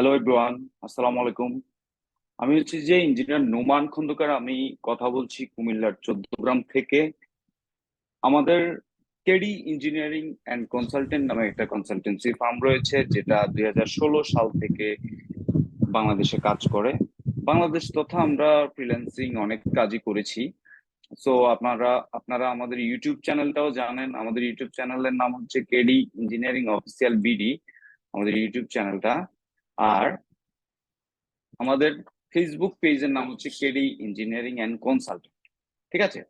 Hello everyone আসসালামু আলাইকুম আমি হচ্ছে যে ইঞ্জিনিয়ার নোমান খন্দকার আমি কথা বলছি কুমিল্লার চোদ্দগ্রাম থেকে। আমাদের কেডি ইঞ্জিনিয়ারিং অ্যান্ড কনসালটেন্ট নামে একটা কনসালটেন্সি ফার্ম রয়েছে, যেটা দুই হাজার ষোলো সাল থেকে বাংলাদেশে কাজ করে। বাংলাদেশ তথা আমরা ফ্রিল্যান্সিং অনেক কাজই করেছি। সো আপনারা আপনারা আমাদের ইউটিউব চ্যানেলটাও জানেন। আমাদের ইউটিউব চ্যানেলের নাম হচ্ছে কেডি ইঞ্জিনিয়ারিং অফিসিয়াল বিডি আমাদের ইউটিউব চ্যানেলটা আর আমাদের ফেসবুক পেজের নাম হচ্ছে কেডি ইঞ্জিনিয়ারিং অ্যান্ড কনসালটেন্ট ঠিক আছে?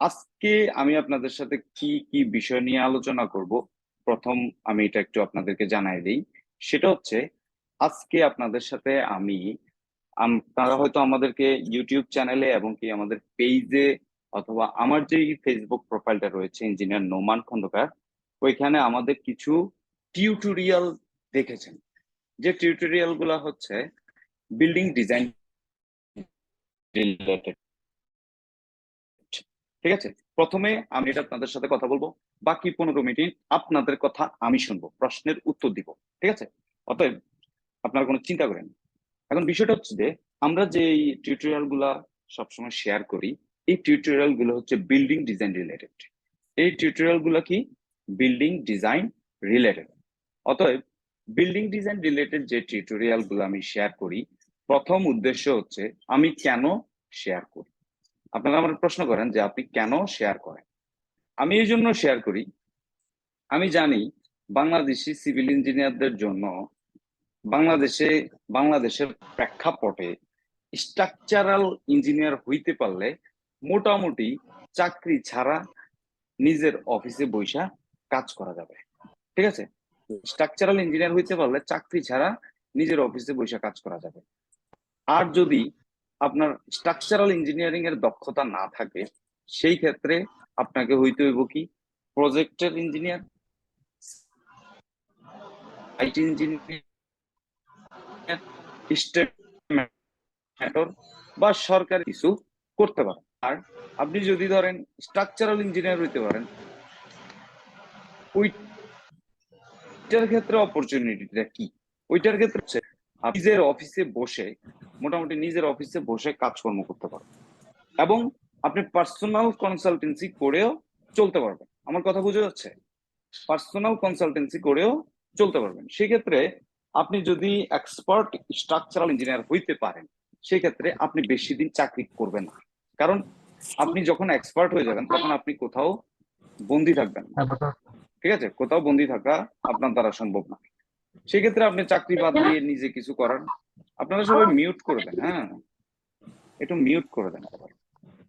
আজকে আমি আপনাদের সাথে কি কি বিষয় নিয়ে আলোচনা করব, প্রথম আমি এটা একটু আপনাদেরকে জানাই দিই। সেটা হচ্ছে, আজকে আপনাদের সাথে আমি আপনারা হয়তো আমাদেরকে ইউটিউব চ্যানেলে এবং কি আমাদের পেজে অথবা আমার যে ফেসবুক প্রোফাইলটা রয়েছে ইঞ্জিনিয়ার নোমান খন্দকার ওইখানে আমাদের কিছু টিউটোরিয়াল দেখেছেন। যে টিউটোরিয়ালগুলা হচ্ছে বিল্ডিং ডিজাইন রিলেটেড ঠিক আছে? প্রথমে আমি এটা আপনাদের সাথে কথা বলব, বাকি পনেরো মিনিট আপনাদের কথা আমি শুনব, প্রশ্নের উত্তর দিব। ঠিক আছে? অতএব আপনারা কোনো চিন্তা করেন এখন বিষয়টা হচ্ছে যে আমরা যে এই টিউটোরিয়ালগুলা সবসময় শেয়ার করি, এই টিউটোরিয়ালগুলো হচ্ছে বিল্ডিং ডিজাইন রিলেটেড এই টিউটোরিয়ালগুলো কি? বিল্ডিং ডিজাইন রিলেটেড অতএব বিল্ডিং ডিজাইন রিলেটেড যে টিউটোরিয়ালগুলো আমি শেয়ার করি, প্রথম উদ্দেশ্য হচ্ছে আমি কেন শেয়ার করি? আপনারা আমার প্রশ্ন করেন যে আপনি কেন শেয়ার করেন? আমি এই জন্য শেয়ার করি, আমি জানি বাংলাদেশি সিভিল ইঞ্জিনিয়ারদের জন্য বাংলাদেশে, বাংলাদেশের প্রেক্ষাপটে স্ট্রাকচারাল ইঞ্জিনিয়ার হইতে পারলে মোটামুটি চাকরি ছাড়া নিজের অফিসে বৈশা কাজ করা যাবে। ঠিক আছে? স্ট্রাকচারাল ইঞ্জিনিয়ার হইতে পারলে চাকরি ছাড়া নিজের অফিসে বসে কাজ করা যাবে। আর যদি আপনার স্ট্রাকচারাল ইঞ্জিনিয়ারিং এর দক্ষতা না থাকে, সেই ক্ষেত্রে আপনাকে হইতে হইব কি? প্রজেক্টের ইঞ্জিনিয়ার আইটি ইঞ্জিনিয়ার বা সরকারি কিছু করতে পারেন। আর আপনি যদি ধরেন স্ট্রাকচারাল ইঞ্জিনিয়ার হইতে পারেন ওইটার ক্ষেত্রে অপরচুনিটিটা কি? ওইটার ক্ষেত্রে হচ্ছে নিজের অফিসে বসে, মোটামুটি নিজের অফিসে বসে কাজকর্ম করতে পারবেন। এবং আপনি পার্সোনাল কনসালটেন্সি করেও চলতে পারবেন। আমার কথা বুঝে যাচ্ছে? পার্সোনাল কনসালটেন্সি করেও চলতে পারবেন। সেক্ষেত্রে আপনি যদি এক্সপার্ট স্ট্রাকচারাল ইঞ্জিনিয়ার হইতে পারেন, সেক্ষেত্রে আপনি বেশি দিন চাকরি করবেন না। কারণ আপনি যখন এক্সপার্ট হয়ে যাবেন, তখন আপনি কোথাও বন্দি থাকবেন ঠিক আছে? কোথাও বন্দি থাকা আপনার দ্বারা সম্ভব না। সেক্ষেত্রে আপনি চাকরি বাদ দিয়ে নিজে কিছু করার, আপনারা সবাই মিউট করে দেন হ্যাঁ? একটু মিউট করে দেন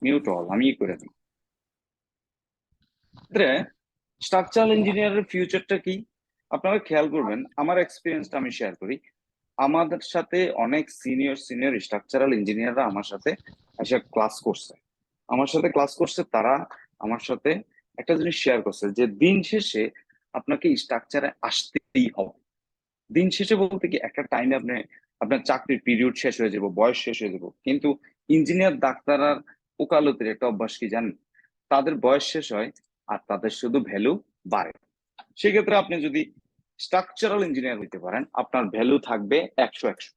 মিউট অল আমি করে দিই। স্ট্রাকচারাল ইঞ্জিনিয়ারের ফিউচারটা কি? আপনারা খেয়াল করবেন, আমার এক্সপিরিয়েন্সটা আমি শেয়ার করি। আমাদের সাথে অনেক সিনিয়র সিনিয়র স্ট্রাকচারাল ইঞ্জিনিয়াররা আমার সাথে এসে ক্লাস করছে। আমার সাথে ক্লাস করছে তারা, আমার সাথে একটা জিনিস শেয়ার করছে যে দিন শেষে আপনাকে স্ট্রাকচারে আসতেই হবে। দিন শেষে বলতে কি, একটা টাইমে আপনি, আপনার চাকরির পিরিয়ড শেষ হয়ে যাব, বয়স শেষ হয়ে যাব। কিন্তু ইঞ্জিনিয়ার ডাক্তার আর ওকালতির একটা অভ্যাস কি জানেন? তাদের বয়স শেষ হয় আর তাদের শুধু ভ্যালু বাড়ে। সেক্ষেত্রে আপনি যদি স্ট্রাকচারাল ইঞ্জিনিয়ার হইতে পারেন, আপনার ভ্যালু থাকবে একশো একশো।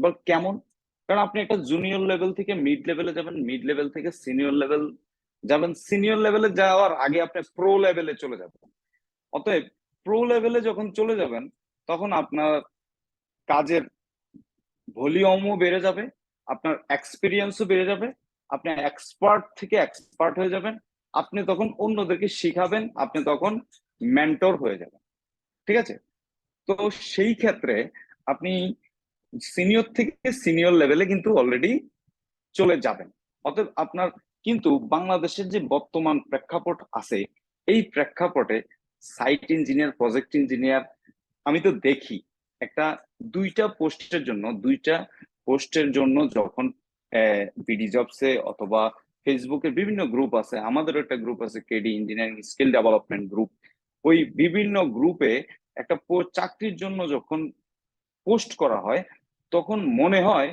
বল কেমন? কারণ আপনি একটা জুনিয়র লেভেল থেকে মিড লেভেলে যাবেন মিড লেভেল থেকে সিনিয়র লেভেল যাবেন সিনিয়র লেভেলে যাওয়ার আগে আপনি প্রো লেভেলে চলে যাবেন। অতএব প্রো লেভেলে যখন চলে যাবেন, তখন আপনার কাজের ভলিউমও বেড়ে যাবে, আপনার এক্সপিরিয়েন্সও বেড়ে যাবে, আপনি এক্সপার্ট থেকে এক্সপার্ট হয়ে যাবেন, আপনি তখন অন্যদেরকে শিখাবেন, আপনি তখন মেন্টর হয়ে যাবেন। ঠিক আছে? তো সেই ক্ষেত্রে আপনি সিনিয়র থেকে সিনিয়র লেভেলে কিন্তু অলরেডি চলে যাবেন। অতএব আপনার কিন্তু বাংলাদেশের যে বর্তমান প্রেক্ষাপট আছে, এই প্রেক্ষাপটে সাইট ইঞ্জিনিয়ার প্রজেক্ট ইঞ্জিনিয়ার আমি তো দেখি, একটা দুইটা পোস্টের জন্য, দুইটা পোস্টের জন্য যখন বিডি জবসে অথবা ফেসবুকের বিভিন্ন গ্রুপ আছে, আমাদেরও একটা গ্রুপ আছে KD engineering skill development group ওই বিভিন্ন গ্রুপে একটা চাকরির জন্য যখন পোস্ট করা হয়, তখন মনে হয়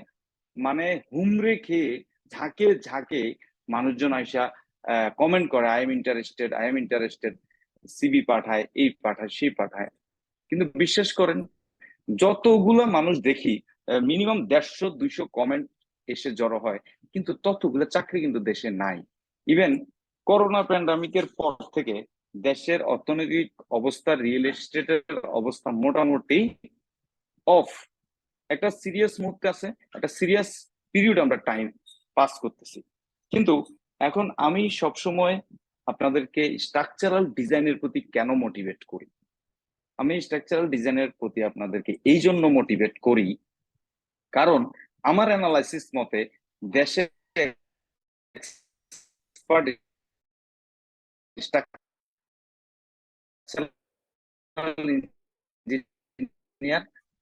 মানে হুমড়ে খেয়ে, ঝাঁকে ঝাঁকে মানুষজন আইসা কমেন্ট করে I am interested I am interested CV পাঠায় এই পাঠায় সেই পাঠায়। কিন্তু বিশ্বাস করেন, যতগুলো মানুষ দেখি মিনিমাম দেড়শো, দুইশো কমেন্ট এসে জড়ো হয়, কিন্তু ততগুলো চাকরি কিন্তু দেশে নাই। ইভেন করোনা প্যান্ডামিকের পর থেকে দেশের অর্থনৈতিক অবস্থা রিয়েল এস্টেটের অবস্থা মোটামুটি অফ একটা সিরিয়াস মুহূর্তে আছে, একটা সিরিয়াস পিরিয়ড আমরা টাইম পাস করতেছি। কিন্তু এখন আমি সবসময় আপনাদেরকে স্ট্রাকচারাল ডিজাইনের প্রতি কেন মোটিভেট করি? আমি স্ট্রাকচারাল ডিজাইনের প্রতি আপনাদেরকে এই জন্য মোটিভেট করি কারণ আমার অ্যানালাইসিস মতে দেশে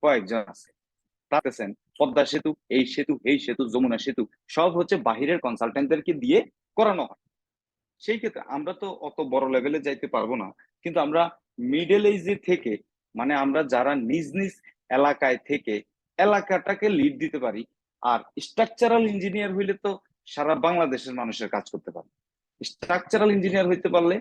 কয়েকজন আছে। পদ্মা সেতু, এই সেতু এই সেতু, যমুনা সেতু, সব হচ্ছে বাহিরের কনসালটেন্টদেরকে দিয়ে করানো হয়। সেই ক্ষেত্রে আমরা তো অত বড় লেভেলে যাইতে পারব না, কিন্তু আমরা মিডল এজে থেকে মানে আমরা যারা নিজ নিজ এলাকায় থেকে এলাকাটাকে লিড দিতে পারি, আর স্ট্রাকচারাল ইঞ্জিনিয়ার হইলে তো সারা বাংলাদেশের মানুষের কাজ করতে পারে স্ট্রাকচারাল ইঞ্জিনিয়ার হইতে পারলে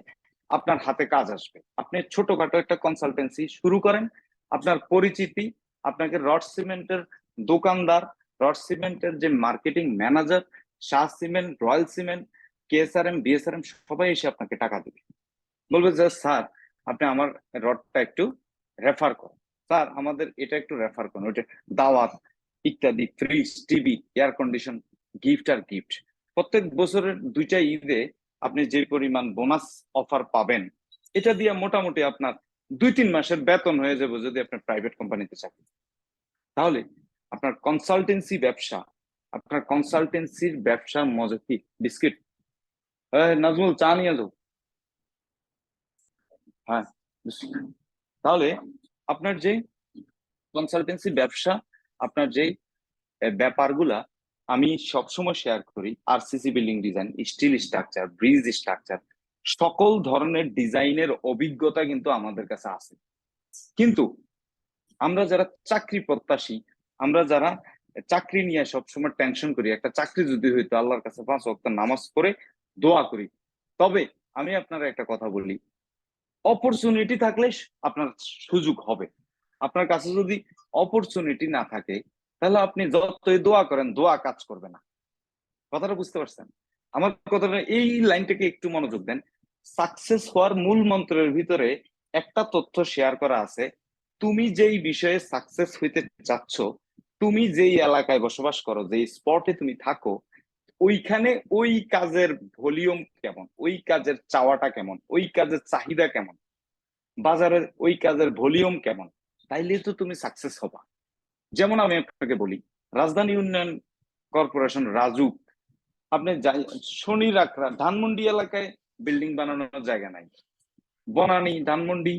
আপনার হাতে কাজ আসবে। আপনি ছোটখাটো একটা কনসালটেন্সি শুরু করেন, আপনার পরিচিতি, আপনাকে রড সিমেন্টের দোকানদার, রড সিমেন্টের যে marketing manager, Shah cement, royal cement, KSRM BSRM সবাই এসে আপনাকে টাকা দেবে। বলবে যে স্যার, আপনি আমার রডটা একটু রেফার করুন। স্যার, আমাদের এটা একটু রেফার করুন। ওইটা দাওয়াত ইত্যাদি fridge TV air condition gift আর গিফট প্রত্যেক বছরের দুইটা ঈদে আপনি যে পরিমাণ বোনাস অফার পাবেন, এটা দিয়ে মোটামুটি আপনার দুই তিন মাসের বেতন হয়ে যাবে যদি আপনার প্রাইভেট কোম্পানিতে চাকরি তাহলে আপনার কনসালটেন্সি ব্যবসা, আপনার কনসালটেন্সির ব্যবসার মজা কি? বিস্কিট। নাজমুল, চা নিয়ে যাও হ্যাঁ তাহলে আপনার যে কনসালটেন্সি ব্যবসা, আপনার যে ব্যাপারগুলা আমি সবসময় শেয়ার করি RCC building design steel structure bridge structure সকল ধরনের ডিজাইনের অভিজ্ঞতা কিন্তু আমাদের কাছে আছে। কিন্তু আমরা যারা চাকরি প্রত্যাশী আমরা যারা চাকরি নিয়ে সবসময় টেনশন করি, একটা চাকরি যদি হইতো আল্লাহর কাছে পাঁচ ওয়াক্ত নামাজ পড়ে দোয়া করি, তবে আমি আপনারা একটা কথা বলি অপরচুনিটি থাকলে আপনার সুযোগ হবে। আপনার কাছে যদি অপরচুনিটি না থাকে, তাহলে আপনি যতই দোয়া করেন, দোয়া কাজ করবে না। কথাটা বুঝতে পারছেন? আমার কথাটা এই লাইনটাকে একটু মনোযোগ দেন। সাকসেস হওয়ার মূল মন্ত্রের ভিতরে একটা তথ্য শেয়ার করা আছে, তুমি যেই বিষয়ে সাকসেস হইতে চাচ্ছ তুমি যেই এলাকায় বসবাস করো, যেই স্পটে তুমি থাকো, ওইখানে ওই কাজের ভলিউম কেমন? ওই কাজের চাওয়াটা কেমন? ওই কাজের চাহিদা কেমন? বাজারের ওই কাজের ভলিউম কেমন? তাইলে তো তুমি সাকসেস হবা। যেমন আমি আপনাকে বলি, রাজধানী উন্নয়ন কর্পোরেশন রাজুক, আপনি শনি রাখরা, ধানমন্ডি এলাকায় বিল্ডিং বানানোর জায়গা নাই। বনানী, ধানমন্ডি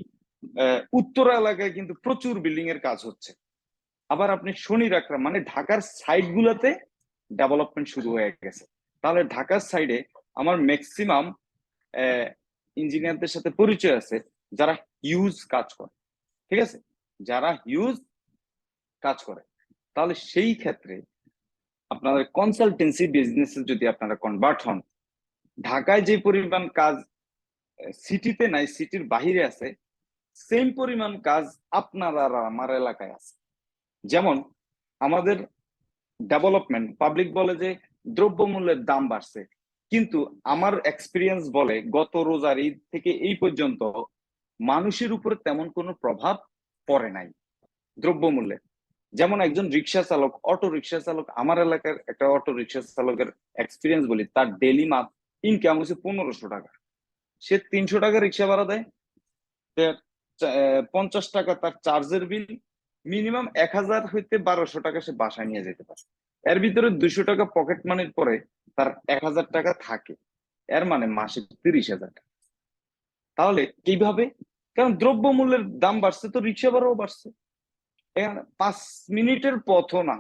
উত্তরা এলাকায় কিন্তু প্রচুর বিল্ডিং এর কাজ হচ্ছে। আবার আপনি শনি রাখরা মানে ঢাকার সাইড গুলাতে ডেভেলপমেন্ট শুরু হয়ে গেছে। তাহলে ঢাকার সাইডে আমার ম্যাক্সিমাম ইঞ্জিনিয়ারদের সাথে পরিচয় আছে, যারা হিউজ কাজ করে। ঠিক আছে? যারা হিউজ কাজ করে। তাহলে সেই ক্ষেত্রে আপনাদের কনসালটেন্সি বিজনেস যদি আপনারা কনভার্ট হন, ঢাকায় যে পরিমাণ কাজ সিটিতে নাই সিটির বাহিরে আছে সেম পরিমাণ কাজ আপনার, আমার এলাকায় আছে। যেমন আমাদের ডেভেলপমেন্ট পাবলিক বলে যে দ্রব্যমূল্যের দাম বাড়ছে। কিন্তু আমার এক্সপিরিয়েন্স বলে গত রোজার ঈদ থেকে এই পর্যন্ত মানুষের উপরে তেমন কোনো প্রভাব পড়ে নাই দ্রব্যমূল্যে। যেমন একজন রিক্সা চালক, অটো রিক্সা চালক, আমার এলাকার একটা অটো রিক্সা চালকের এক্সপিরিয়েন্স বলি, তার ডেলি মাস ইনকাম হচ্ছে পনেরোশো টাকা। সে তিনশো টাকা রিক্সা ভাড়া দেয় পঞ্চাশ টাকা তার চার্জের বিল মিনিমাম এক হাজার হইতে বারোশো টাকা সে বাসায় নিয়ে যেতে পারে। এর ভিতরে দুশো টাকা পকেট মানির পরে তার এক হাজার টাকা থাকে। এর মানে মাসে তিরিশ হাজার টাকা। তাহলে কীভাবে? কারণ দ্রব্য মূল্যের দাম বাড়ছে তো রিক্সা ভাড়াও বাড়ছে পাঁচ মিনিটের পথও না।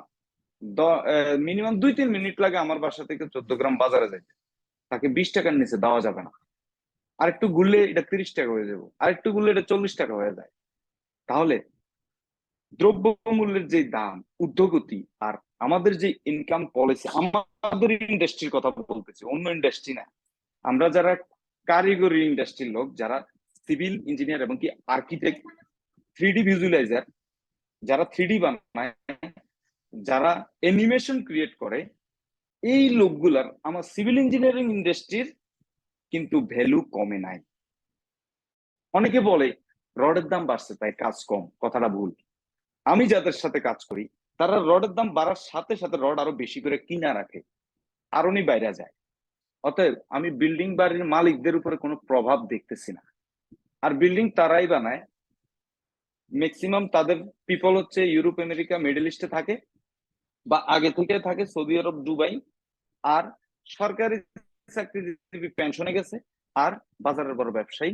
মিনিমাম দুই তিন মিনিট লাগে আমার বাসা থেকে চোদ্দ গ্রাম বাজারে যাইতে। তাকে বিশ টাকার নিচে দেওয়া যাবে না। আর একটু ঘুরলে এটা তিরিশ টাকা হয়ে যাব। আর একটু ঘুরলে এটা চল্লিশ টাকা হয়ে যায়। তাহলে দ্রব্য মূল্যের যে দাম, উদ্যোগতি আর আমাদের যে ইনকাম পলিসি আমাদের ইন্ডাস্ট্রির কথা বলতেছি, অন্য ইন্ডাস্ট্রি না। আমরা যারা কারিগরি ইন্ডাস্ট্রির লোক, যারা সিভিল ইঞ্জিনিয়ার এবং কি আর্কিটেক্ট থ্রি ডি ভিজুয়ালাইজার যারা থ্রিডি বানায়, যারা অ্যানিমেশন ক্রিয়েট করে, এই লোকগুলার আমার সিভিল ইঞ্জিনিয়ারিং ইন্ডাস্ট্রির কিন্তু ভ্যালু কমে নাই। অনেকে বলে, রডের দাম বাড়ছে, তাই কাজ কম, কথাটা ভুল। আমি যাদের সাথে কাজ করি, তারা রডের দাম বাড়ার সাথে সাথে রড আরও বেশি করে কিনা রাখে আরোনি বাইরে যায়। অতএব আমি বিল্ডিং বাড়ির মালিকদের উপরে কোনো প্রভাব দেখতেছি না। আর বিল্ডিং তারাই বানায়। ম্যাক্সিমাম তাদের পিপল হচ্ছে ইউরোপ, আমেরিকা, মিডল ইস্টে থাকে বা আগে থেকে থাকে সৌদি আরব, দুবাই। আর সরকারি চাকরিজীবী পেনশনে গেছে আর বাজারের বড় ব্যবসায়ী।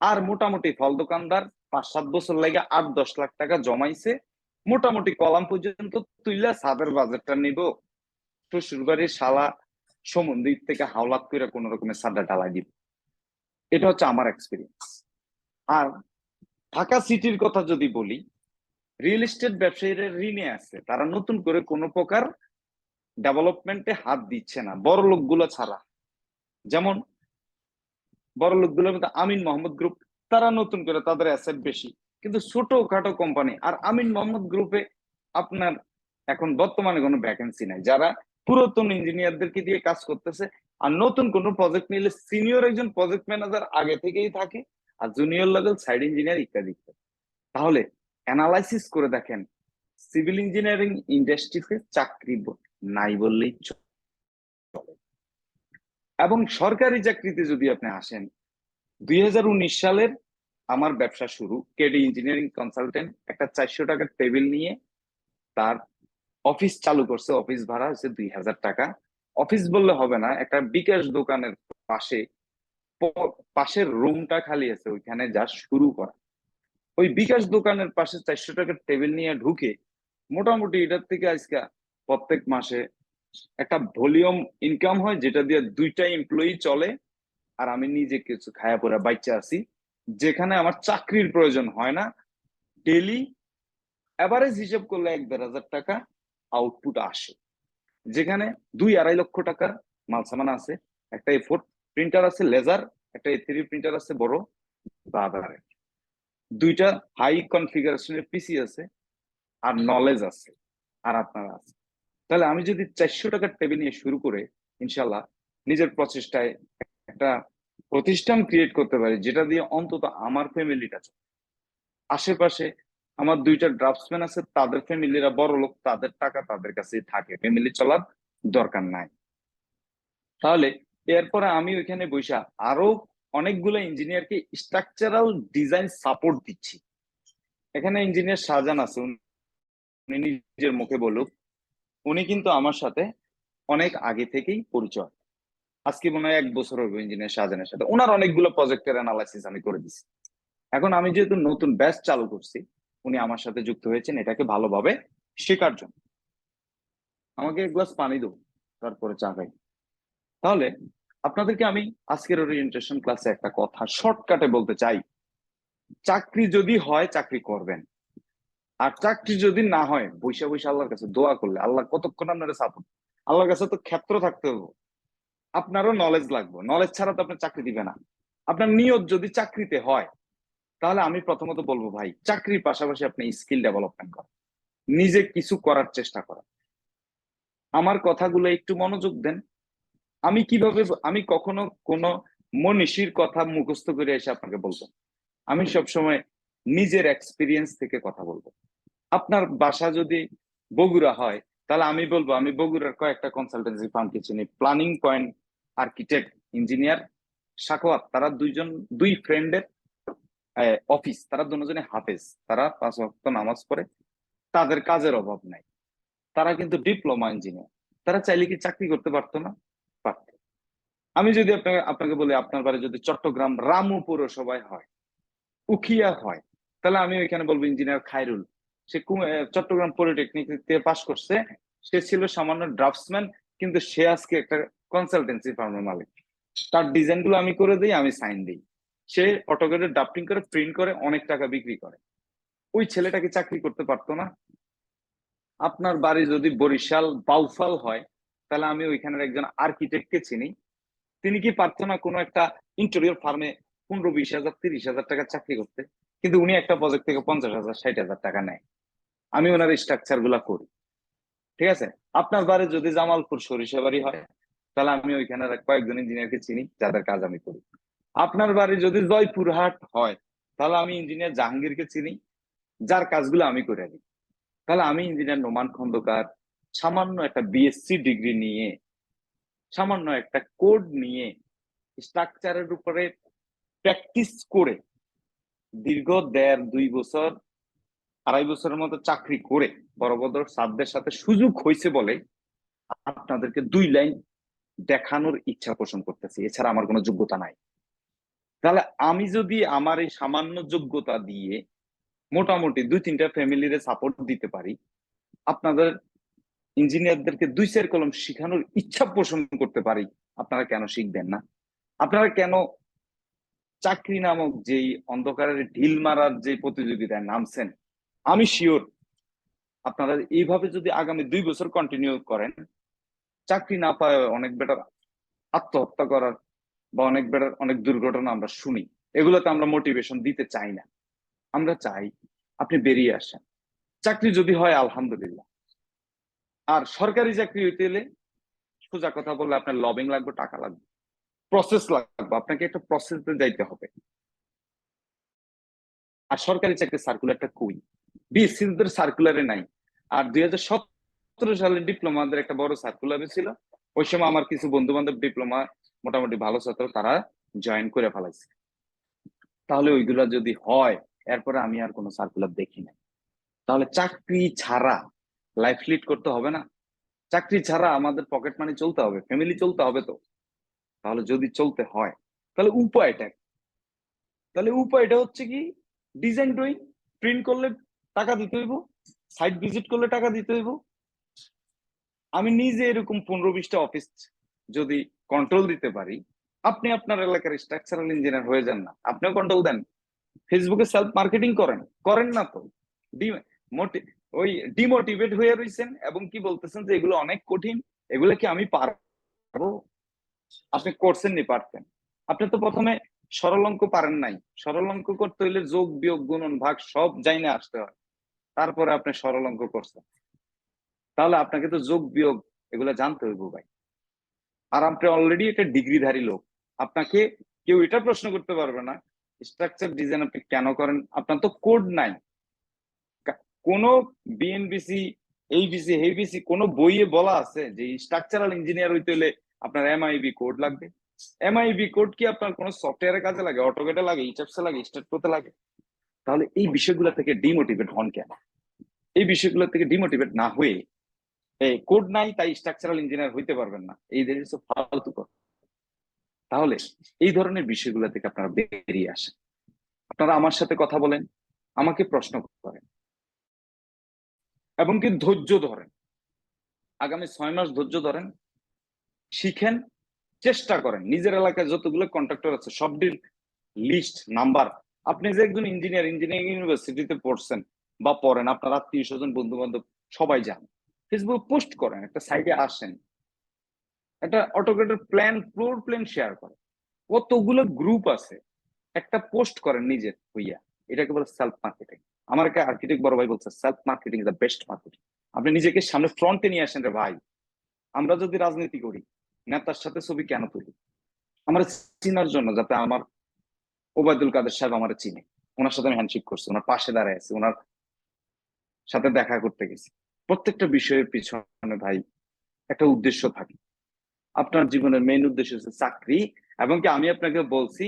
আর মোটামুটি ফল দোকানদার পাঁচ, সাত বছর লাগে আট, দশ লাখ টাকা জমাইছে। মোটামুটি কলাম পর্যন্ত তুইলা সাদের বাজারটা নিব। শ্বশুর বাড়ির শালা সমন্দির থেকে হাওলাত করে কোন রকমের সাদা ডালা দিব। এটা হচ্ছে আমার এক্সপিরিয়েন্স আর ঢাকা সিটির কথা যদি বলি রিয়েল এস্টেট ব্যবসায়ীরা ঋণে আছে। তারা নতুন করে কোনো প্রকার ডেভেলপমেন্টে হাত দিচ্ছে না বড় লোকগুলো ছাড়া। যেমন বড় লোকগুলোর মধ্যে আমিন মোহাম্মদ গ্রুপ তারা নতুন করে তাদের অ্যাসেট বেশি। কিন্তু ছোট খাটো কোম্পানি আর আমিন মোহাম্মদ গ্রুপে আপনার এখন বর্তমানে কোনো ভ্যাকেন্সি নাই। যারা পুরাতন ইঞ্জিনিয়ারদেরকে দিয়ে কাজ করতেছে, আর নতুন কোনো প্রজেক্ট নিলে সিনিয়র একজন প্রজেক্ট ম্যানেজার আগে থেকেই থাকে, আর জুনিয়র লেভেল সাইড ইঞ্জিনিয়ার ইত্যাদি। তাহলে অ্যানালাইসিস করে দেখেন সিভিল ইঞ্জিনিয়ারিং ইন্ডাস্ট্রিতে চাকরি নাই বললেই চলে। এবং সরকারি চাকরিতে যদি আপনি আসেন দুই হাজার উনিশ সালের আমার ব্যবসা শুরু কেডি ইঞ্জিনিয়ারিং কনসালটেন্ট একটা চারশো টাকার টেবিল নিয়ে তার অফিস চালু করছে, অফিস ভাড়া হচ্ছে দুই হাজার টাকা। অফিস বললে হবে না, একটা বিকাশ দোকানের পাশে পাশের রুমটা খালি আছে, ওইখানে যা শুরু করা। ওই বিকাশ দোকানের পাশে চারশো টাকার টেবিল নিয়ে ঢুকে মোটামুটি এটার থেকে আজকে প্রত্যেক মাসে একটা ভলিউম ইনকাম হয়, যেটা দিয়ে দুইটা এমপ্লয়ি চলে আর আমি নিজে কিছু খায়া পড়া বাচ্চা আছি। যেখানে আমার চাকরির প্রয়োজন হয় না। ডেলি অ্যাভারেজ হিসেব করলে এক দেড় হাজার টাকা আউটপুট আসে। যেখানে দুই আড়াই লক্ষ টাকার মাল সামান আছে। একটা এ ফোর প্রিন্টার আছে লেজার একটা এ থ্রি প্রিন্টার আছে বড় ব্রাদারের দুইটা হাই কনফিগারেশনের পিসি আছে আর নলেজ আছে আর আপনার আছে। তাহলে আমি যদি চারশো টাকার টেবিল নিয়ে শুরু করে, ইনশাল্লাহ নিজের প্রচেষ্টায় একটা প্রতিষ্ঠান ক্রিয়েট করতে পারি, যেটা দিয়ে অন্তত আমার ফ্যামিলিটা চলে। আশেপাশে আমার দুইটা ড্রাফটসম্যান আছে, তাদের ফ্যামিলিরা বড় লোক, তাদের টাকা তাদের কাছেই থাকে ফ্যামিলি চলার দরকার নাই। তাহলে এরপরে আমি ওইখানে বৈশা আরও অনেকগুলো ইঞ্জিনিয়ারকে স্ট্রাকচারাল ডিজাইন সাপোর্ট দিচ্ছি। এখানে ইঞ্জিনিয়ার শাহজাহান আছে, উনি নিজের মুখে বলুক, উনি কিন্তু আমার সাথে অনেক আগে থেকেই পরিচয়। আজকে মনে হয় এক বছর হবে ইঞ্জিনিয়ার শাহজাহানের সাথে। ওনার অনেকগুলো প্রজেক্টের অ্যানালাইসিস আমি করে দিচ্ছি এখন আমি যেহেতু নতুন ব্যাচ চালু করছি, উনি আমার সাথে যুক্ত হয়েছেন, এটাকে ভালোভাবে শেখার জন্য। আমাকে এক গ্লাস পানি দেবো, তারপরে চা খাই। তাহলে আপনাদেরকে আমি আজকের ওরিয়েন্টেশন ক্লাসে একটা কথা শর্টকাটে বলতে চাই। চাকরি যদি হয়, চাকরি করবেন। আর চাকরি যদি না হয়, বৈশা বৈশা আল্লাহর কাছে দোয়া করলে, আল্লাহ কতক্ষণ আপনারা সাপোর্ট আল্লাহর কাছে তো ক্ষেত্র থাকতে হবে। আপনারও নলেজ লাগবে। নলেজ ছাড়া তো আপনার চাকরি দিবে না। আপনার নিয়ত যদি চাকরিতে হয়, তাহলে আমি প্রথমত বলব ভাই, চাকরির পাশাপাশি আপনি স্কিল ডেভেলপমেন্ট করেন। নিজে কিছু করার চেষ্টা করেন। আমার কথাগুলো একটু মনোযোগ দেন। আমি কীভাবে আমি কখনো কোনো মনীষীর কথা মুখস্থ করে এসে আপনাকে বলব। আমি সবসময় নিজের এক্সপিরিয়েন্স থেকে কথা বলব। আপনার বাসা যদি বগুড়া হয়, তাহলে আমি বলব, আমি বগুড়ার কয়েকটা কনসালটেন্সি ফার্মকে চিনি। Planning point architect engineer Sakowat তারা দুইজন, দুই ফ্রেন্ডের অফিস তারা দুজনে হাফেজ, তারা পাঁচ ওয়াক্ত নামাজ পড়ে, তাদের কাজের অভাব নাই। তারা কিন্তু ডিপ্লোমা ইঞ্জিনিয়ার তারা চাইলে কি চাকরি করতে পারতো না? পারত। আমি যদি আপনাকে আপনাকে বলি, আপনার বাড়ি যদি চট্টগ্রাম রামু পৌরসভায় হয়, উখিয়া হয়, তাহলে আমি ওইখানে বলব ইঞ্জিনিয়ার খায়রুল। সে চট্টগ্রাম পলিটেকনিক পাশ করছে, সে ছিল সামান্য ড্রাফটসম্যান কিন্তু সে আজকে একটা কনসালটেন্সি ফার্মের মালিক। তার ডিজাইনগুলো আমি করে দিই, আমি সাইন দিই। সে অটোকেটে ড্রাফটিং করে প্রিন্ট করে, অনেক টাকা বিক্রি করে। ওই ছেলেটাকে চাকরি করতে পারতো না। আপনার বাড়ি যদি বরিশাল, বাউফাল হয়, তাহলে আমি ওইখানের একজন আর্কিটেক্টকে চিনি। তিনি কি পারতো না কোনো একটা ইন্টেরিয়র ফার্মে পনেরো, বিশ হাজার, তিরিশ হাজার টাকা চাকরি করতে? কিন্তু উনি একটা প্রজেক্ট থেকে পঞ্চাশ হাজার, ষাট হাজার টাকা নেয়। আমি ওনার স্ট্রাকচারগুলা করি। ঠিক আছে? আপনার বাড়ি যদি জামালপুর সরিষা বাড়ি হয় তাহলে আমি ওইখানে কয়েকজন ইঞ্জিনিয়ারকে চিনি, যাদের কাজ আমি করি। আপনার বাড়ি যদি জয়পুরহাট হয়, তাহলে আমি ইঞ্জিনিয়ার জাহাঙ্গীরকে চিনি, যার কাজগুলো আমি করে দিই তাহলে আমি ইঞ্জিনিয়ার নোমান খন্দকার, সামান্য একটা বিএসসি ডিগ্রি নিয়ে, সামান্য একটা কোড নিয়ে স্ট্রাকচারের উপরে প্র্যাকটিস করে, দীর্ঘ দেড়, দুই বছর, আড়াই বছরের মতো চাকরি করে, বড় বড় সাধ্যের সাথে সুযোগ হয়েছে বলে আপনাদেরকে দুই লাইন দেখানোর ইচ্ছা পোষণ করতেছি, এছাড়া আমার কোনো যোগ্যতা নাই। তাহলে আমি যদি আমার এই সামান্য যোগ্যতা দিয়ে মোটামুটি দুই তিনটা ফ্যামিলির সাপোর্ট দিতে পারি, আপনাদের ইঞ্জিনিয়ারদেরকে দুই চার কলম শিখানোর ইচ্ছা পোষণ করতে পারি, আপনারা কেন শিখবেন না? আপনারা কেন চাকরি নামক যেই অন্ধকারের ঢিল মারার যে প্রতিযোগিতায় নামছেন, আমি শিওর আপনারা এইভাবে যদি আগামী দুই বছর কন্টিনিউ করেন চাকরি না পায় অনেক বেটার আত্মহত্যা করার বা অনেক বেটার অনেক দুর্ঘটনা আমরা শুনি। এগুলোতে আমরা মোটিভেশন দিতে চাই না। আমরা চাই আপনি বেরিয়ে আসেন। চাকরি যদি হয়, আলহামদুলিল্লাহ। আর সরকারি চাকরি হইতে হলে সোজা কথা বললে আপনার লবিং লাগবে, টাকা লাগবে। প্রসেস লাগবে। আপনাকে একটা প্রসেস যাইতে হবে। আর সরকারি চাকরি সার্কুলারটা কই? বিএসসি সার্কুলারে নাই। আর দুই হাজার সতেরো সালে ডিপ্লোমাদের একটা বড় সার্কুলার ছিল। ওই সময় আমার কিছু বন্ধু বান্ধব ডিপ্লোমা মোটামুটি ভালো ছাত্র তারা জয়েন করে ফেলাইছে। তাহলে ওইগুলা যদি হয়, এরপরে আমি আর কোনো সার্কুলার দেখি না তাহলে চাকরি ছাড়া লাইফ লিড করতে হবে না। চাকরি ছাড়া আমাদের পকেট মানি চলতে হবে ফ্যামিলি চলতে হবে তো। তাহলে যদি চলতে হয়, তাহলে উপায়টা তাহলে উপায়টা হচ্ছে কি? ডিজাইন ড্রয়িং প্রিন্ট করলে টাকা দিতে হইব সাইট ভিজিট করলে টাকা দিতে হইব আমি নিজে এরকম পনেরো বিশটা অফিস যদি কন্ট্রোল দিতে পারি, আপনি আপনার এলাকার স্ট্রাকচারাল ইঞ্জিনিয়ার হয়ে যান না। আপনিও কন্ট্রোল দেন। ফেসবুকে সেলফ মার্কেটিং করেন। করেন না তো। ওই ডিমোটিভেট হয়ে রয়েছেন এবং কি বলতেছেন যে এগুলো অনেক কঠিন, এগুলো কি আমি পারব? আপনি করছেন নি পারতেন আপনি তো প্রথমে সরল অঙ্ক পারেন নাই। সরল অঙ্ক করতে হইলে যোগ, বিয়োগ, গুণন, ভাগ সব জাইনে আসতে হয়। তারপরে আপনি সরল অঙ্ক করছেন। তাহলে আপনাকে তো যোগ বিয়োগ এগুলো জানতে হইব ভাই। আর আপনি অলরেডি একটা ডিগ্রিধারী লোক। আপনাকে কেউ এটা প্রশ্ন করতে পারবে না স্ট্রাকচার ডিজাইন আপনি কেন করেন? আপনার তো কোড নাই। কোনো বিএনবিসি এইবিসি হেবিসি কোনো বইয়ে বলা আছে যে স্ট্রাকচারাল ইঞ্জিনিয়ার হইতে হলে আপনার এমআইবি কোড লাগবে। এমআইবি কোড কি আপনার কোনো সফটওয়্যারের কাজে লাগে? অটোকেটে লাগে ইচাপসে লাগে স্টার্ট করতে লাগে? তাহলে এই বিষয়গুলো থেকে ডিমোটিভেট হন কেন? এই বিষয়গুলো থেকে ডিমোটিভেট না হয়ে কোড নাই, তাই স্ট্রাকচারাল ইঞ্জিনিয়ার হইতে পারবেন না। এই দেশের সব ফালতু তাহলে এই ধরনের বিষয়গুলো থেকে আপনারা বেরিয়ে আসেন। আপনারা আমার সাথে কথা বলেন, আমাকে প্রশ্ন করেন, এবং কি ধৈর্য ধরেন। আগামী ছয় মাস ধৈর্য ধরেন, শিখেন, চেষ্টা করেন। নিজের এলাকায় যতগুলো কন্ট্রাক্টর আছে সবটির লিস্ট নাম্বার আপনি যে একজন ইঞ্জিনিয়ার ইঞ্জিনিয়ারিং ইউনিভার্সিটিতে পড়ছেন বা পড়েন, আপনার আত্মীয় স্বজন বন্ধু বান্ধব সবাই যান ফেসবুক পোস্ট করেন একটা সাইডে আসেন। একটা অটোকেটের প্ল্যান ফ্লোর প্ল্যান শেয়ার করেন কতগুলো গ্রুপ আছে, একটা পোস্ট করেন নিজের হইয়া। এটাকে বলে সেলফ মার্কেটিং আমার একটা আর্কিটেক্ট বড় ভাই বলছে self marketing is the best marketing আপনি নিজেকে সামনে ফ্রন্টে নিয়ে আসেন রে ভাই। আমরা যদি রাজনীতি করি, নেতার সাথে ছবি কেন তুলি? আমার চিনার জন্য যাতে আমার ওবায়দুল কাদের সাহেব আমার চিনে। ওনার সাথে আমি হ্যান্ডশেক করছি, ওনার পাশে দাঁড়ায় আছি, ওনার সাথে দেখা করতে গেছি। প্রত্যেকটা বিষয়ের পিছনে ভাই একটা উদ্দেশ্য থাকে। আপনার জীবনের মেইন উদ্দেশ্য হচ্ছে চাকরি এবং কি আমি আপনাকে বলছি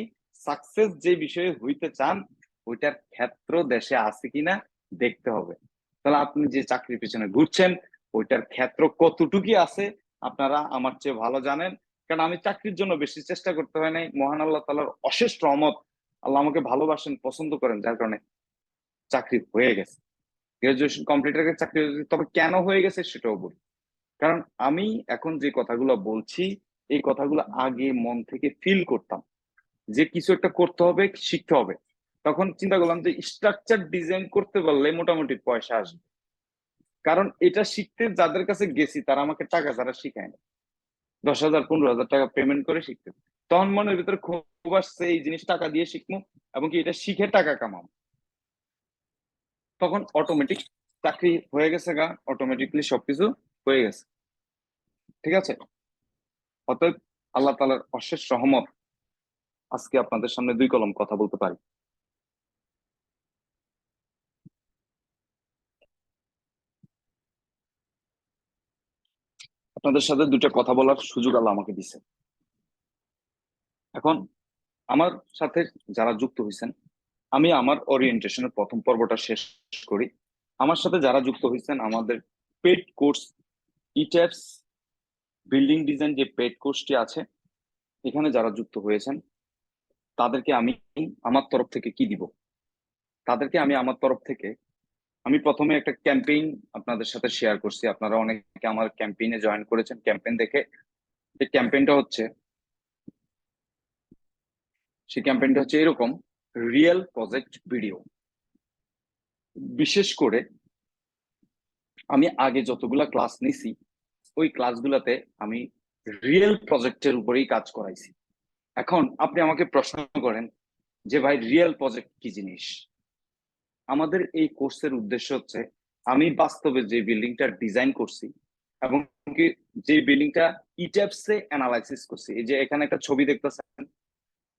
সাকসেস যে বিষয়ে হইতে চান, ওইটার ক্ষেত্র দেশে আছে কিনা দেখতে হবে। তাহলে আপনি যে চাকরির পিছনে ঘুরছেন, ওইটার ক্ষেত্র কতটুকি আছে আপনারা আমার চেয়ে ভালো জানেন। কারণ আমি চাকরির জন্য বেশি চেষ্টা করতে হয় নাই। মহান আল্লাহ তালার অশেষ রহমত, আল্লাহ আমাকে ভালোবাসেন, পছন্দ করেন, যার কারণে চাকরি হয়ে গেছে। গ্রাজুয়েশন কমপ্লিটের চাকরি তবে কেন হয়ে গেছে সেটাও বলি। কারণ আমি এখন যে কথাগুলো বলছি, এই কথাগুলো আগে মন থেকে ফিল করতাম যে কিছু একটা করতে হবে, শিখতে হবে। তখন চিন্তা করলাম যে স্ট্রাকচার ডিজাইন করতে পারলে মোটামুটি পয়সা আসবে। কারণ এটা শিখতে যাদের কাছে গেছি, তারা আমাকে টাকা ছাড়া শিখায় না। দশ হাজার, পনেরো হাজার টাকা পেমেন্ট করে শিখতে। তখন মনের ভিতরে খুব আসছে, এই জিনিস টাকা দিয়ে শিখব, এবং কি এটা শিখে টাকা কামাবো। তখন অটোমেটিক চাকরি হয়ে গেছে গা অটোমেটিকলি সবকিছু হয়ে গেছে। ঠিক আছে? অতএব আল্লাহ তালার অশেষ সহমত আজকে আপনাদের সামনে দুই কলম কথা বলতে পারি। আপনাদের সাথে দুটো কথা বলার সুযোগ আল্লাহ আমাকে দিছে এখন আমার সাথে যারা যুক্ত হয়েছেন আমি আমার ওরিয়েন্টেশনের প্রথম পর্বটা শেষ করি। আমার সাথে যারা যুক্ত হয়েছেন, আমাদের paid course ETABS building design যে পেড কোর্সটি আছে, এখানে যারা যুক্ত হয়েছেন, তাদেরকে আমি, আমার তরফ থেকে কি দিব? তাদেরকে আমি আমার তরফ থেকে, আমি প্রথমে একটা ক্যাম্পেইন আপনাদের সাথে শেয়ার করছি। আপনারা অনেকে আমার ক্যাম্পেইনে জয়েন করেছেন ক্যাম্পেইন দেখে। যে ক্যাম্পেইনটা হচ্ছে সেই ক্যাম্পেইনটা হচ্ছে এরকম। রিয়েল প্রজেক্ট ভিডিও বিশেষ করে আমি আগে যতগুলা ক্লাস নিছি, ওই ক্লাসগুলাতে আমি রিয়েল প্রজেক্টের উপরেই কাজ করাইছি। এখন আপনি আমাকে প্রশ্ন করেন যে ভাই রিয়েল প্রজেক্ট কি জিনিস? আমাদের এই কোর্সের উদ্দেশ্য হচ্ছে, আমি বাস্তবে যে বিল্ডিংটা ডিজাইন করছি এবং যে বিল্ডিংটা ইট্যাপসে অ্যানালাইসিস করছি, এই যে এখানে একটা ছবি দেখতেছেন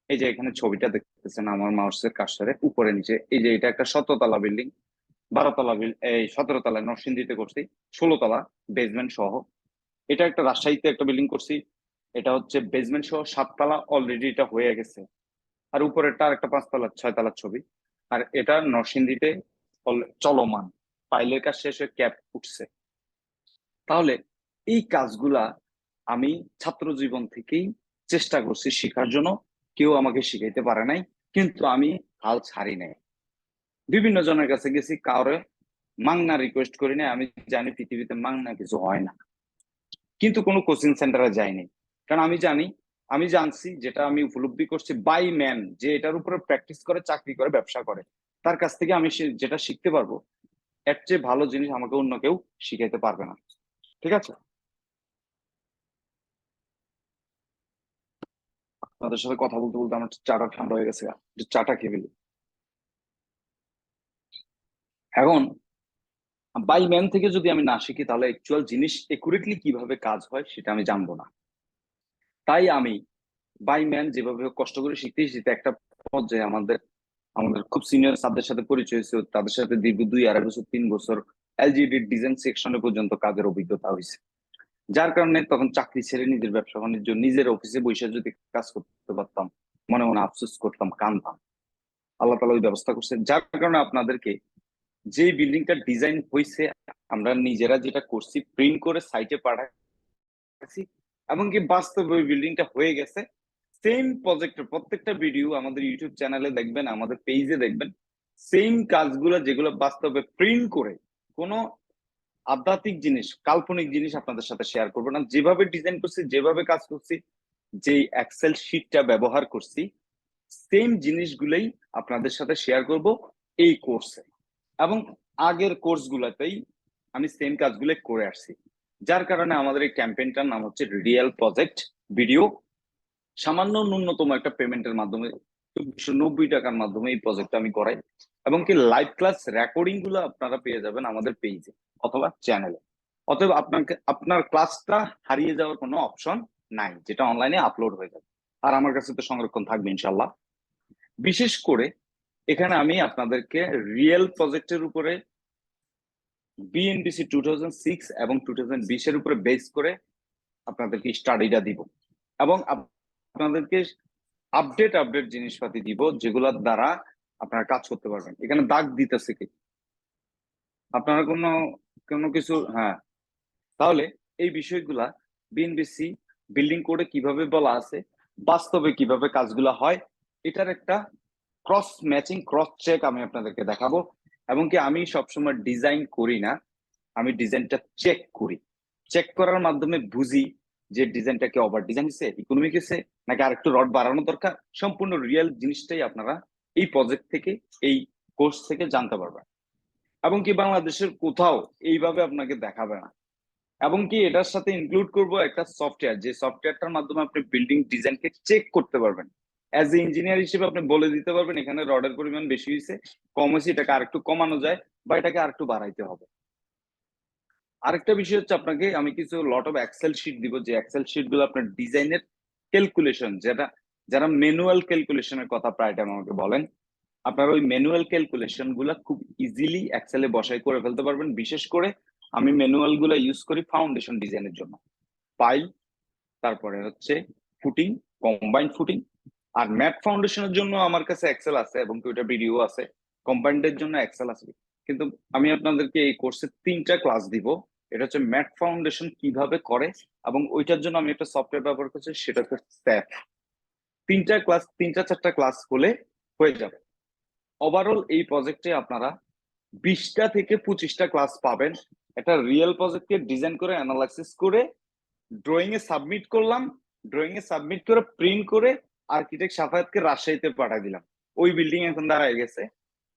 এই যে এখানে ছবিটা দেখতেছেন আমার মাউসের কাশারে উপরে নিচে। এই যে এটা একটা শততলা বিল্ডিং বারো তলা এই সতেরো তলা নরসিংদীতে করছি ষোলো তলা বেসমেন্ট সহ। এটা একটা রাজশাহীতে একটা বিল্ডিং করছি, এটা হচ্ছে বেসমেন্ট সহ, সাততলা অলরেডি এটা হয়ে গেছে। আর উপরেরটা আর একটা পাঁচতলা ছয় তলার ছবি। আর এটা নরসিংদীতে চলমান। পাইলের কাজ শেষ হয়ে ক্যাপ উঠছে। তাহলে এই কাজগুলা আমি ছাত্র জীবন থেকেই চেষ্টা করছি শেখার জন্য। কেউ আমাকে শিখাইতে পারে নাই, কিন্তু আমি হাল ছাড়ি নাই। বিভিন্ন জনের কাছে গেছি, কাউরে মাংনা রিকোয়েস্ট করি নাই, আমি জানি পৃথিবীতে মাংনা কিছু হয় না। কিন্তু কোনো কোচিং সেন্টারে যাইনি। কারণ আমি জানি, আমি জানছি যেটা আমি উপলব্ধি করছি বাই ম্যান যে এটার উপরে প্র্যাকটিস করে, চাকরি করে, ব্যবসা করে। তার কাছ থেকে আমি যেটা শিখতে পারব, এর চেয়ে ভালো জিনিস আমাকে অন্য কেউ শিখাইতে পারবে না। ঠিক আছে? আপনাদের সাথে কথা বলতে বলতে আমার চাটা ঠান্ডা হয়ে গেছে। চাটা খেয়ে ফেলি। এখন বাই ম্যান থেকে যদি আমি না শিখি, তাহলে অ্যাকচুয়াল জিনিস একুরেটলি কীভাবে কাজ হয় সেটা আমি জানব না। তাই আমি বাই ম্যান যেভাবে কষ্ট করে শিখতে শিখতে একটা পর্যায়ে আমাদের আমাদের খুব সিনিয়র সাবদের সাথে পরিচয় হয়েছে। তাদের সাথে দীর্ঘ দুই আড়াই বছর, তিন বছর এলজিডি ডিজাইন সেকশনে পর্যন্ত কাজের অভিজ্ঞতা হয়েছে। যার কারণে তখন চাকরি ছেড়ে নিজের ব্যবসা বাণিজ্য, নিজের অফিসে বসে যদি কাজ করতে পারতাম, মনে মনে আফসোস করতাম, কানতাম। আল্লাহ তালা ওই ব্যবস্থা করছে। যার কারণে আপনাদেরকে যে বিল্ডিংটা ডিজাইন হয়েছে আমরা নিজেরা যেটা করছি প্রিন্ট করে সাইটে পাঠাচ্ছি এমনকি বাস্তবে ওই বিল্ডিংটা হয়ে গেছে। সেম প্রজেক্টের প্রত্যেকটা ভিডিও আমাদের ইউটিউব চ্যানেলে দেখবেন, আমাদের পেজে দেখবেন। সেম কাজগুলো যেগুলো বাস্তবে প্রিন্ট করে কোনো আধ্যাত্মিক জিনিস, কাল্পনিক জিনিস আপনাদের সাথে শেয়ার করব না। যেভাবে ডিজাইন করছি, যেভাবে কাজ করছি যে এক্সেল শিটটা ব্যবহার করছি সেম জিনিসগুলোই আপনাদের সাথে শেয়ার করব এই কোর্সে এবং আগের কোর্সগুলোতেই আমি সেম কাজগুলো করে আসছি। যার কারণে আমাদের এই ক্যাম্পেইনটার নাম হচ্ছে রিয়েল প্রজেক্ট ভিডিও সামান্য ন্যূনতম একটা পেমেন্টের মাধ্যমে দুশো নব্বই টাকার মাধ্যমে এই প্রজেক্টটা আমি করাই। এবং কি লাইভ ক্লাস রেকর্ডিংগুলো আপনারা পেয়ে যাবেন আমাদের পেজে অথবা চ্যানেলে অতএব আপনাকে, আপনার ক্লাসটা হারিয়ে যাওয়ার কোনো অপশন নাই, যেটা অনলাইনে আপলোড হয়ে যাবে। আর আমার কাছে তো সংরক্ষণ থাকবে ইনশাল্লাহ বিশেষ করে এখানে আমি আপনাদেরকে রিয়েল প্রজেক্টের উপরে বিএনবিসি টু থাউজেন্ড সিক্স এবং টু থাউজেন্ড উপরে বেস করে আপনাদেরকে স্টাডিটা দিব। এবং আপনাদেরকে আপডেট আপডেট জিনিসপাতি দিব, যেগুলোর দ্বারা আপনারা কাজ করতে পারবেন। এখানে দাগ দিতেছে কি? আপনারা কোনো কোনো কিছু হ্যাঁ। তাহলে এই বিষয়গুলা বিএনবিসি বিল্ডিং কোডে কীভাবে বলা আছে, বাস্তবে কীভাবে কাজগুলো হয়, এটার একটা ক্রস ম্যাচিং ক্রস চেক আমি আপনাদেরকে দেখাবো। এবং কি আমি সবসময় ডিজাইন করি না, আমি ডিজাইনটা চেক করি। চেক করার মাধ্যমে বুঝি যে ডিজাইনটাকে ওভার ডিজাইন হয়েছে ইকোনমিক হয়েছে নাকি আরেকটু রড বাড়ানো দরকার। সম্পূর্ণ রিয়েল জিনিসটাই আপনারা এই প্রজেক্ট থেকে, এই কোর্স থেকে জানতে পারবেন এবং কি বাংলাদেশের কোথাও এইভাবে আপনাকে দেখাবে না। এবং কি এটার সাথে ইনক্লুড করব একটা সফটওয়্যার যে সফটওয়্যারটার মাধ্যমে আপনি বিল্ডিং ডিজাইনকে চেক করতে পারবেন। অ্যাজ এ ইঞ্জিনিয়ার হিসেবে আপনি বলে দিতে পারবেন, এখানে রডের পরিমাণ বেশি হয়েছে, কম হয়েছে, এটাকে আরেকটু কমানো যায় বা এটাকে আরেকটু বাড়াইতে হবে। আরেকটা বিষয় হচ্ছে আপনাকে, আমি কিছু লট অফ এক্সেল শিট দিব, যে এক্সেল শিটগুলো আপনার ডিজাইনের ক্যালকুলেশন যেটা যারা ম্যানুয়াল ক্যালকুলেশনের কথা প্রায় টাইম আমাকে বলেন, আপনারা ওই ম্যানুয়াল ক্যালকুলেশনগুলা খুব ইজিলি এক্সেলে বসাই করে ফেলতে পারবেন। বিশেষ করে আমি ম্যানুয়ালগুলা ইউজ করি ফাউন্ডেশন ডিজাইনের জন্য। পাইল তারপরে হচ্ছে ফুটিং কম্বাইন্ড ফুটিং আর ম্যাট ফাউন্ডেশনের জন্য আমার কাছে এক্সেল আছে এবং ওইটা ভিডিও আছে। কম্বাইন্ডের জন্য এক্সেল আছে। কিন্তু আমি আপনাদেরকে এই কোর্সে তিনটা ক্লাস দিব। এটা হচ্ছে ম্যাট ফাউন্ডেশন কীভাবে করে এবং ওইটার জন্য আমি একটা সফটওয়্যার ব্যবহার করছি, সেটা হচ্ছে স্যাপ তিনটা ক্লাস তিনটা, চারটা ক্লাস হলে হয়ে যাবে। ওভারঅল এই প্রজেক্টে আপনারা বিশটা থেকে পঁচিশটা ক্লাস পাবেন। একটা রিয়েল প্রজেক্টকে ডিজাইন করে অ্যানালাইসিস করে ড্রয়িং এ সাবমিট করলাম ড্রয়িং এ সাবমিট করে প্রিন্ট করে আর্কিটেক্ট সাফায়াতকে রাজশাহীতে পাঠিয়ে দিলাম। ওই বিল্ডিং এখন দাঁড়ায় গেছে,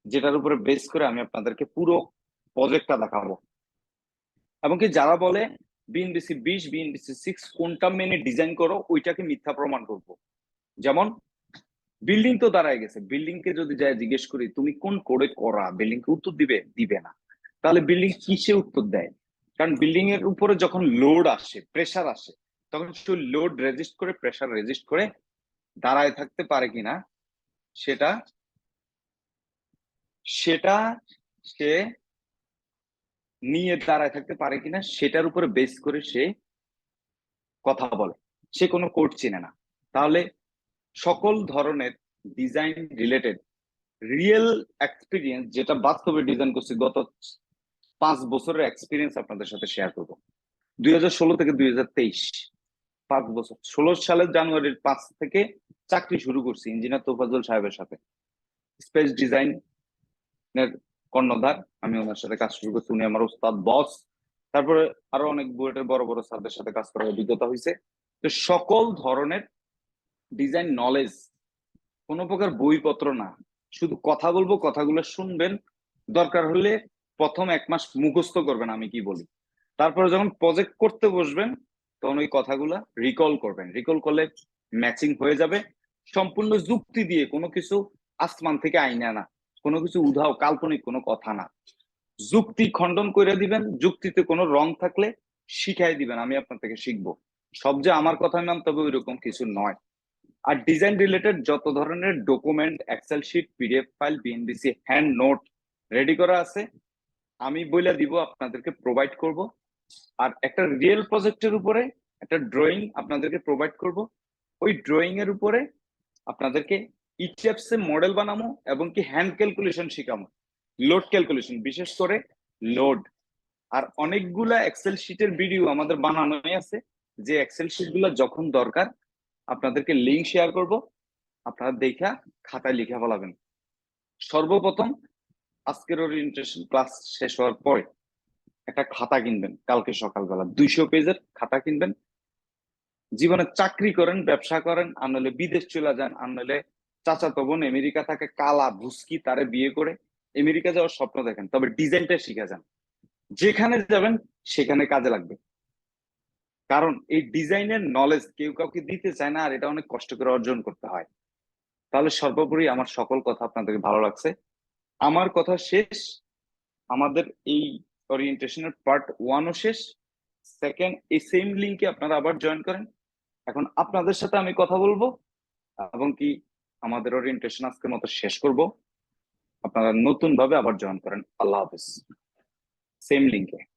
যেটার উপরে বেস করে আমি আপনাদেরকে পুরো প্রজেক্টটা দেখাবো। এবং কি যারা বলে বিএনবিসি বিশ বিএনবিসি সিক্স কোনটা মেনে ডিজাইন করো, ওইটাকে মিথ্যা প্রমাণ করব। যেমন বিল্ডিং তো দাঁড়ায় গেছে। বিল্ডিং কে যদি যায় জিজ্ঞেস করি, তুমি কোন কোডে করা? বিল্ডিং কে উত্তর দিবে? দিবে না। তাহলে বিল্ডিং কিসে উত্তর দেয়? কারণ বিল্ডিং এর উপরে যখন লোড আসে প্রেসার আসে, তখন সে লোড রেজিস্ট করে প্রেসার রেজিস্ট করে দাঁড়ায় থাকতে পারে কিনা সেটা সেটা সে নিয়ে দাঁড়ায় থাকতে পারে কিনা সেটার উপরে বেস করে সে কথা বলে। সে কোনো কোড চিনে না। তাহলে সকল ধরনের ডিজাইন রিলেটেড রিয়েল এক্সপিরিয়েন্স যেটা বাস্তবে ডিজাইন করছি গত পাঁচ বছরের এক্সপিরিয়েন্স আপনাদের সাথে শেয়ার করব। দুই থেকে দুই পাঁচ বছর। ষোলো সালের জানুয়ারির পাঁচ থেকে চাকরি শুরু করছি ইঞ্জিনিয়ার তোফাজুল সাহেবের সাথে। স্পেস ডিজাইন কর্ণধার, আমি ওনার সাথে কাজ শুরু করছি। উনি আমার উস্তাদ বস তারপরে আরও অনেক বুয়েটের বড় বড় স্যারদের সাথে কাজ করার অভিজ্ঞতা হয়েছে তো সকল ধরনের ডিজাইন নলেজ কোনো প্রকার বইপত্র না। শুধু কথা বলব, কথাগুলো শুনবেন। দরকার হলে প্রথম এক মাস মুখস্থ করবেন, আমি কি বলি। তারপরে যখন প্রজেক্ট করতে বসবেন, তখন ওই কথাগুলো রিকল করবেন। রিকল করলে ম্যাচিং হয়ে যাবে। সম্পূর্ণ যুক্তি দিয়ে কোনো কিছু আসমান থেকে আইনা না। কোনো কিছু উধাও, কাল্পনিক কোনো কথা না। যুক্তি খণ্ডন করে দিবেন। যুক্তিতে কোনো রং থাকলে শিখাই দিবেন, আমি আপনার থেকে শিখব। সব যে আমার কথা মানতে হবে ওই রকম কিছু নয়। আর ডিজাইন রিলেটেড যত ধরনের document excel sheet PDF file BNBC hand note ready করা আছে, আমি বইলা দিব, আপনাদেরকে প্রোভাইড করব। আর একটা রিয়েল প্রজেক্টের উপরে একটা ড্রয়িং আপনাদেরকে প্রোভাইড করব। ওই ড্রয়িং এর উপরে আপনাদেরকে ইটিএফস এ মডেল বানাবো এবং কি হ্যান্ড ক্যালকুলেশন শিখাবো লোড ক্যালকুলেশন বিশেষ করে লোড আর অনেকগুলা এক্সেল শিটের ভিডিও আমাদের বানানোই আছে, যে এক্সেল শিটগুলো যখন দরকার আপনাদেরকে লিঙ্ক শেয়ার করব। আপনারা দেখা খাতায় লিখে ফেলাবেন। সর্বপ্রথম আজকের ওরিয়েন্টেশন ক্লাস শেষ হওয়ার পরে একটা খাতা কিনবেন, কালকে সকালবেলা। দুইশো পেজের খাতা কিনবেন। জীবনে চাকরি করেন, ব্যবসা করেন আনলে বিদেশ চলে যান আনলে চাচাতো বোন আমেরিকা থাকে, কালা ভুস্কি তারে বিয়ে করে আমেরিকা যাওয়ার স্বপ্ন দেখেন, তবে ডিজাইনটা শিখে যান। যেখানে যাবেন, সেখানে কাজে লাগবে। কারণ এই ডিজাইনের নলেজ কেউ কাউকে দিতে চায় না আর এটা অনেক কষ্ট করে অর্জন করতে হয়। তাহলে সর্বোপরি আমার সকল কথা আপনাদেরকে ভালো লাগছে। আমার কথা শেষ। আমাদের এই ওরিয়েন্টেশনের পার্ট ওয়ানও শেষ। সেকেন্ড এই সেম লিঙ্কে আপনারা আবার জয়েন করেন। এখন আপনাদের সাথে আমি কথা বলব এবং কি আমাদের ওরিয়েন্টেশন আজকের মতো শেষ করব। আপনারা নতুন ভাবে আবার জয়েন করেন। আল্লাহ হাফিজ। সেম লিঙ্কে